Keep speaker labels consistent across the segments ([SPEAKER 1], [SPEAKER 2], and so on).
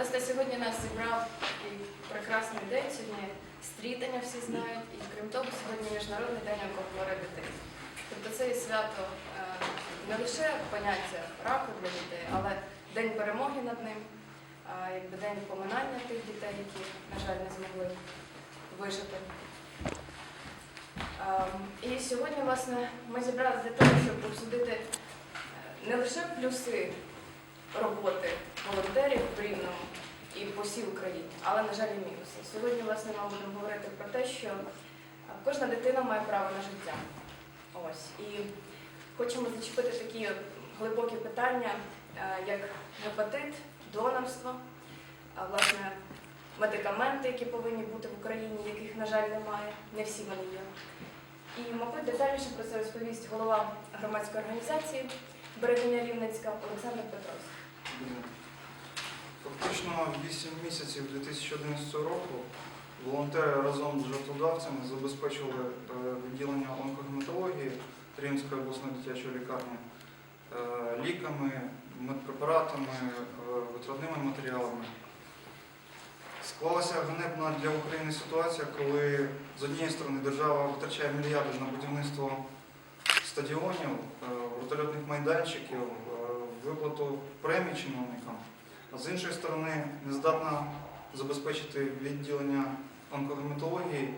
[SPEAKER 1] Власне, сьогодні нас зібрав такий прекрасний день. Сьогодні стрітання всі знають, і крім того, сьогодні міжнародний день онкохворих дітей. Тобто це є свято е, не лише поняття раку для дітей, але день перемоги над ним, якби день поминання тих дітей, які, на жаль, не змогли вижити. Ем, І сьогодні, власне, ми зібралися для того, щоб обсудити е, не лише плюси роботи волонтерів в Рівному і по всій Україні, але, на жаль, і мінуси. Сьогодні, власне, ми будемо говорити про те, що кожна дитина має право на життя. Ось. І хочемо зачепити такі глибокі питання, е, як гепатит, донорство, власне, медикаменти, які повинні бути в Україні, яких, на жаль, немає, не всі вони є. І, мабуть, детальніше про це розповість голова громадської організації Берегиня Рівненська Олександр Петровський.
[SPEAKER 2] Фактично 8 місяців 2011 року волонтери разом з жертводавцями забезпечили е, відділення онкогематології Рівненської обласної дитячої лікарні е, ліками, медпрепаратами, е, витратними матеріалами. Склалася ганебна для України ситуація, коли з однієї сторони держава витрачає мільярди на будівництво стадіонів, вертольотних майданчиків, виплату премій чиновникам, а з іншої сторони не здатна забезпечити відділення онкогематології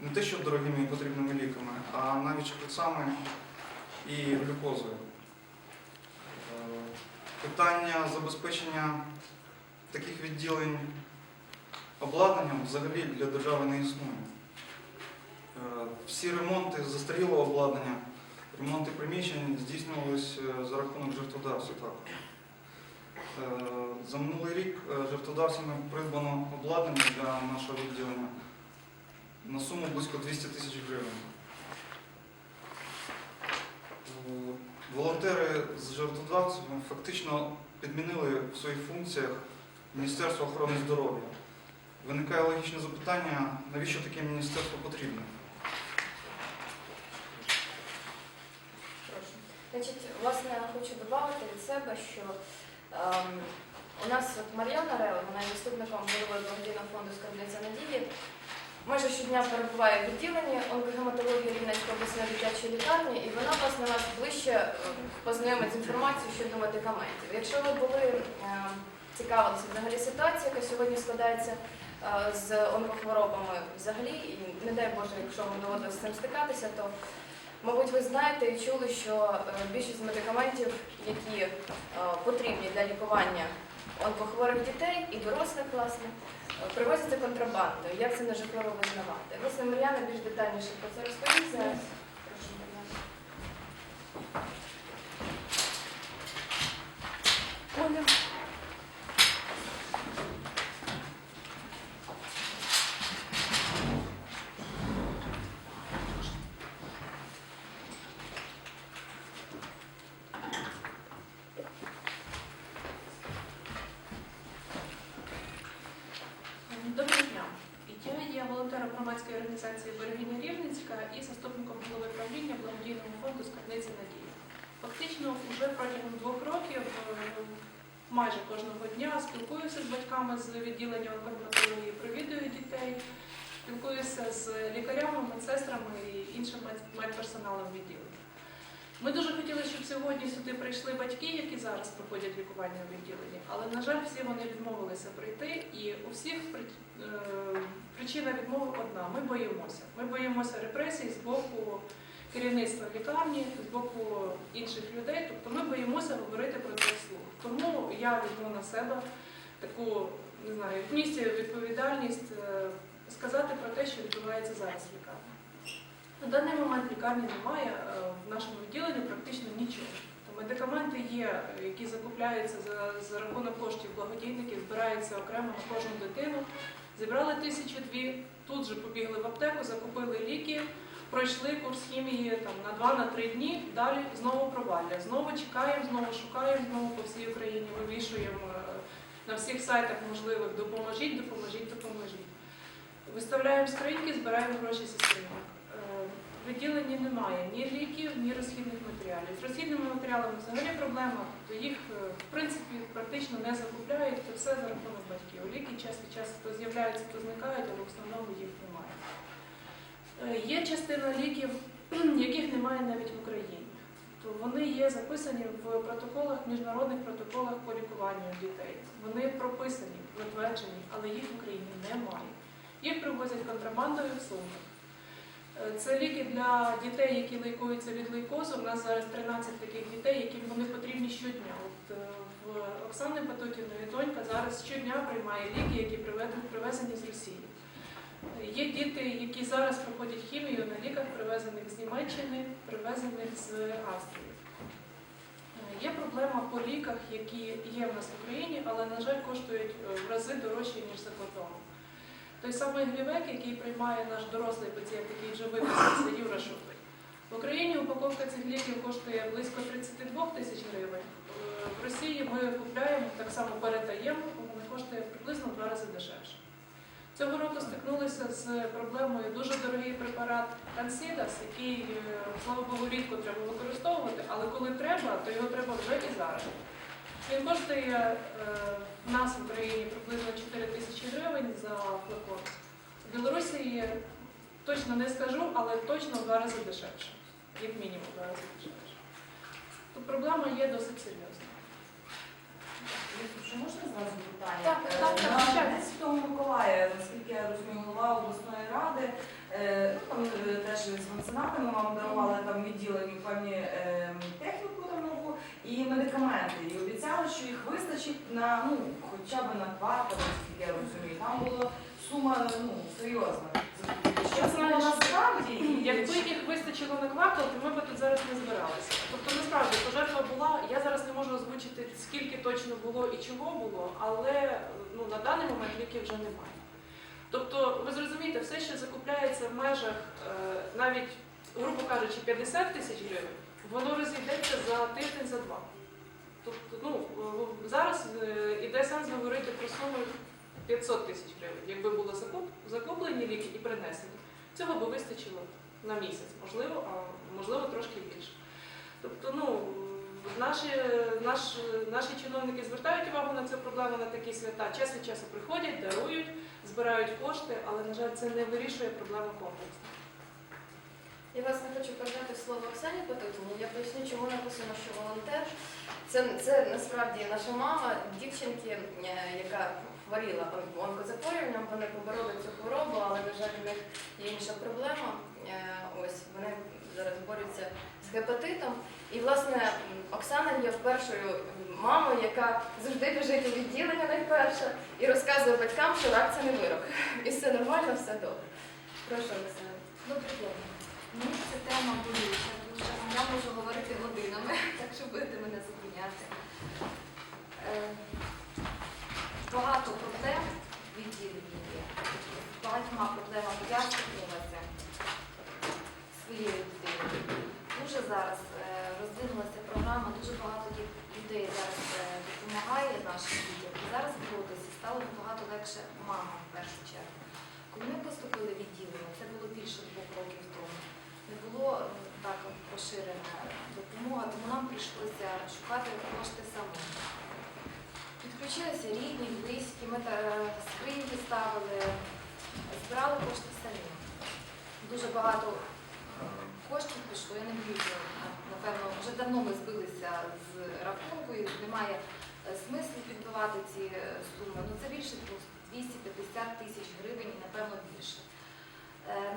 [SPEAKER 2] не те, що дорогими і потрібними ліками, а навіть шприцами і глюкозою. Е, Питання забезпечення таких відділень обладнанням взагалі для держави не існує. Е, Всі ремонти застарілого обладнання, ремонти приміщень здійснювалися е, за рахунок жертводавців також. Е, За минулий рік е, жертводавцями придбано обладнання для нашого відділення на суму близько 200 тисяч гривень. Волонтери з жертводавцями фактично підмінили в своїх функціях Міністерство охорони здоров'я. Виникає логічне запитання, навіщо таке міністерство потрібно?
[SPEAKER 1] Прошу. Значить, власне, хочу додати від себе, що ем, у нас от Мар'яна Рева, вона є заступником голови благодійного фонду Скарбниця Надії. Майже щодня перебуває в відділенні онкогематології Рівненської обласної дитячої лікарні, і вона власне нас ближче е, познайомить з інформацією щодо медикаментів. Якщо ви були е, цікавилися взагалі ситуація, яка сьогодні складається е, з онкохворобами взагалі, і не дай Боже, якщо вам доводилось з цим стикатися, то Мабуть, ви знаєте і чули, що е, більшість медикаментів, які е, потрібні для лікування онкохворих дітей і дорослих, власне, е, привозяться контрабандою. Як це нежитлово визнавати? Власне, Мар'яна більш детальніше про це розповість зараз. Прошу, Мар'яна.
[SPEAKER 3] Оля. Доброго дня. Я є волонтером громадської організації Берегиня Рівненська і заступником голови правління благодійного фонду Скарбниці Надії. Фактично, вже протягом двох років е, майже кожного дня спілкуюся з батьками з відділення онкоматології, провідую дітей, спілкуюся з лікарями, медсестрами і іншим медперсоналом відділення. Ми дуже хотіли, щоб сьогодні сюди прийшли батьки, які зараз проходять лікування у відділенні, але, на жаль, всі вони відмовилися прийти, і у всіх е, причина відмови одна: ми боїмося. Ми боїмося репресій з боку керівництва лікарні, з боку інших людей. Тобто ми боїмося говорити про це вслух. Тому я візьму на себе таку не знаю, місію відповідальність е, сказати про те, що відбувається зараз в лікарні. На даний момент лікарні немає е, в нашому відділенні практично нічого. Медикаменти є, які закупляються за, за рахунок коштів благодійників, збираються окремо на кожну дитину. Зібрали тисячу дві, тут же побігли в аптеку, закупили ліки, пройшли курс хімії там на 2-3 дні, далі знову провалля. Знову чекаємо, знову шукаємо, знову по всій Україні вивішуємо е, на всіх сайтах можливих допоможіть, допоможіть, допоможіть. Виставляємо скриньки, збираємо гроші зі скриньок. Е, немає ні ліків, ні розхідних матеріалів. З розхідними матеріалами взагалі проблема, то їх е, в принципі практично не закупляють, це все за рахунок батьків. Ліки час від часу то з'являються, то зникають, але в основному їх немає. Е, Є частина ліків, яких немає навіть в Україні. То вони є записані в протоколах, міжнародних протоколах по лікуванню дітей. Вони прописані, затверджені, але їх в Україні немає. Їх привозять контрабандою в сумках. Це ліки для дітей, які лікуються від лейкозу. У нас зараз 13 таких дітей, яким вони потрібні щодня. От е, в Оксани Батутіної донька зараз щодня приймає ліки, які привезені з Росії. Є діти, які зараз проходять хімію на ліках, привезених з Німеччини, привезених з Австрії. Е, Є проблема по ліках, які є в нас в Україні, але, на жаль, коштують е, в рази дорожче, ніж за кордоном. Той самий глівек, який приймає наш дорослий пацієнт, який вже виписався, Юра Шуфик. В Україні упаковка цих ліків коштує близько 32 тисяч гривень. Е, В Росії ми купляємо, так само передаємо, вона коштує приблизно в два рази дешевше. Цього року стикнулися з проблемою дуже дорогий препарат Кансідас, який, е, слава Богу, рідко треба використовувати, але коли треба, то його треба вже і зараз. Він коштує в нас в Україні приблизно 4 тисячі гривень за флакон. В Білорусі точно не скажу, але точно в два рази дешевше. Як мінімум в два рази дешевше. То проблема є досить серйозна.
[SPEAKER 4] Чи можна зразу питання?
[SPEAKER 1] Так,
[SPEAKER 4] Е,
[SPEAKER 1] так, так,
[SPEAKER 4] на Святого Миколая, наскільки я розумію, голова обласної ради, е, ну, там е, теж з меценатами вам дарували там відділені певні техніку там нову і медикаменти. І обіцяли, що їх вистачить на ну, хоча б на наскільки я розумію. Там була сума ну, серйозна. Що це
[SPEAKER 3] знаєш,
[SPEAKER 4] насправді?
[SPEAKER 3] Якби їх вистачило на квартал, то ми б тут зараз не збиралися. Тобто, насправді, пожертва була. Я зараз не можу озвучити, скільки точно було і чого було, але ну, на даний момент ліків вже немає. Тобто, ви зрозумієте, все, що закупляється в межах е, навіть, грубо кажучи, 50 тисяч гривень, воно розійдеться за тиждень, за два. Тобто, ну, зараз е, іде сенс говорити про суму 500 тисяч гривень, якби були закуплені ліки і принесені. Цього би вистачило на місяць, можливо, а можливо трошки більше. Тобто, ну, наші, наш, наші чиновники звертають увагу на цю проблему на такі свята. Час від часу приходять, дарують, збирають кошти, але, на жаль, це не вирішує проблему комплексно.
[SPEAKER 1] Я вас не хочу передати слово Оксані Потутіні. Я поясню, чому написано, що волонтер. Це, це насправді наша мама, дівчинки, е, яка хворіла он- онкозахворюванням, вони побороли цю хворобу, але, на жаль, у них є інша проблема. Е, Ось вони зараз борються з гепатитом. І, власне, Оксана є першою мамою, яка завжди біжить у відділення найперше і розказує батькам, що рак це не вирок. І все нормально, все добре. Прошу, Оксана.
[SPEAKER 5] Добрий день. Мені ця тема болюча, дуже я можу говорити годинами, так що будете мене зупиняти. Е, Багато проблем в відділенні є. Багатьма проблемами я стикнулася своєю дитиною. Дуже зараз е, розвинулася програма, дуже багато людей зараз е, допомагає нашим дітям. І зараз боротися стало набагато легше мамам в першу чергу. Коли ми поступили відділення, це було більше двох років тому. Не було е, так поширена допомога, тому нам прийшлося шукати кошти самі. Підключилися рідні, близькі, ми та- скриньки ставили, збирали кошти самі. Дуже багато е, коштів пішло, я не боюся, напевно, вже давно ми збилися з рахунку і немає е, смислу підбивати ці е, суми. Ну це більше 250 тисяч гривень і напевно більше.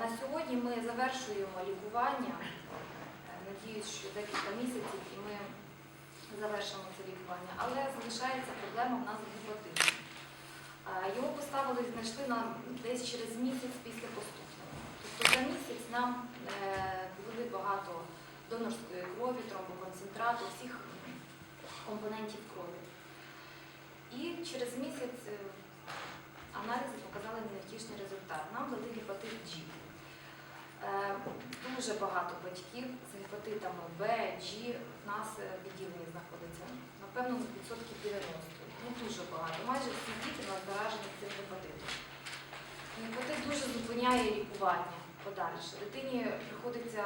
[SPEAKER 5] На сьогодні ми завершуємо лікування. Е, Надіюсь, що декілька місяців і ми завершимо це лікування. Але залишається проблема в нас з гепатитом. Е, Його поставили, знайшли нам десь через місяць після поступлення. Тобто за місяць нам ввели багато донорської крові, тромбоконцентрату, всіх компонентів крові. І через місяць е, аналізи показали невтішний результат. Нам дали гепатит G. Е, Дуже багато батьків з гепатитами Б, G в нас е, в відділенні знаходиться. Напевно, відсотків 90. Ну дуже багато. Майже всі діти нас заражені цим гепатитом. Гепатит дуже зупиняє лікування. подальше. Дитині приходиться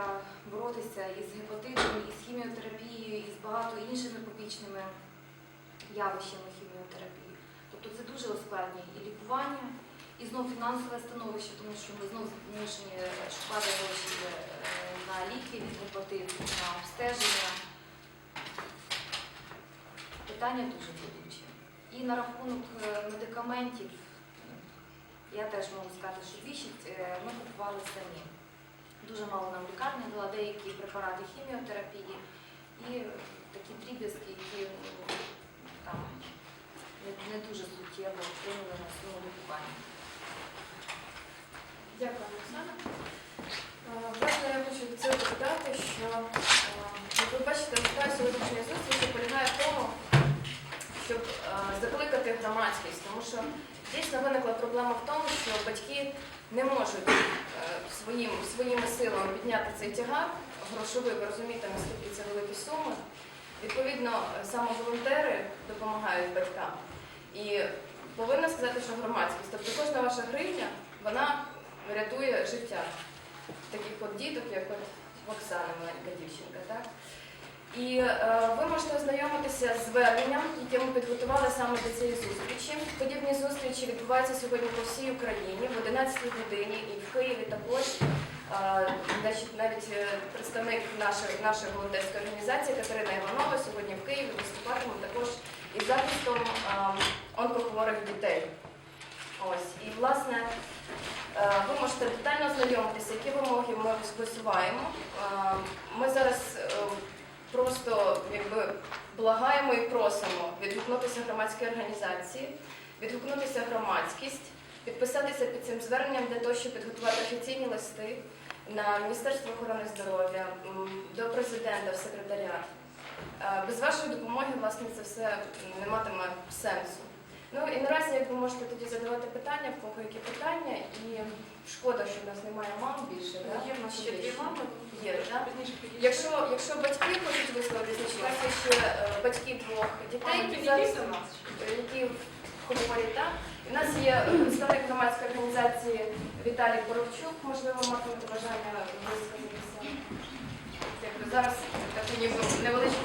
[SPEAKER 5] боротися із гепатитом, із хіміотерапією, і з багато іншими побічними явищами хіміотерапії. Тобто це дуже ускладнює і лікування, і знов фінансове становище, тому що ми знов змушені шукати гроші е, на ліки від гепатиту, на обстеження. Питання дуже болюче. І на рахунок е, медикаментів, я теж можу сказати, що більшість е, ми купували самі. Дуже мало нам лікарня дала деякі препарати хіміотерапії і такі дріб'язки, які ну, там не, дуже суттєво вплинули на своєму лікування.
[SPEAKER 1] Дякую, Оксана. Е, Власне, я хочу цього додати, що е, ви бачите, мета сьогоднішньої зустрічі полягає в тому, щоб е, закликати громадськість, тому що дійсно виникла проблема в тому, що батьки не можуть своїм, своїми силами підняти цей тягар грошовий, ви розумієте, наскільки це великі суми. Відповідно, саме волонтери допомагають батькам. І повинна сказати, що громадськість, тобто кожна ваша гривня, вона рятує життя таких от діток, як от Оксана, маленька дівчинка. Так? І е, ви можете ознайомитися з зверненням, яке ми підготували саме до цієї зустрічі. Подібні зустрічі відбуваються сьогодні по всій Україні в 11 годині і в Києві також. Е, значить, навіть е, представник нашої, нашої волонтерської організації Катерина Іванова сьогодні в Києві виступатиме також із захистом е, онкохворих дітей. Ось, і власне е, ви можете детально ознайомитися, які вимоги ми висуваємо. Е, Ми зараз е, просто якби благаємо і просимо відгукнутися громадські організації, відгукнутися громадськість, підписатися під цим зверненням для того, щоб підготувати офіційні листи на Міністерство охорони здоров'я, до президента, в секретаріат. Е, Без вашої допомоги, власне, це все не матиме сенсу. Ну і наразі, як ви можете тоді задавати питання, в кого які питання, і шкода, що в нас немає мам більше. Да?
[SPEAKER 3] Є в нас ще дві мами.
[SPEAKER 1] Є, так? Якщо, якщо батьки хочуть висловитися, у ще е, батьки двох дітей, які зараз
[SPEAKER 3] нас.
[SPEAKER 1] е, які хворі, так? В нас є е, представник громадської організації Віталій Боровчук, можливо, матимете бажання. Якби зараз таку ніби невеличку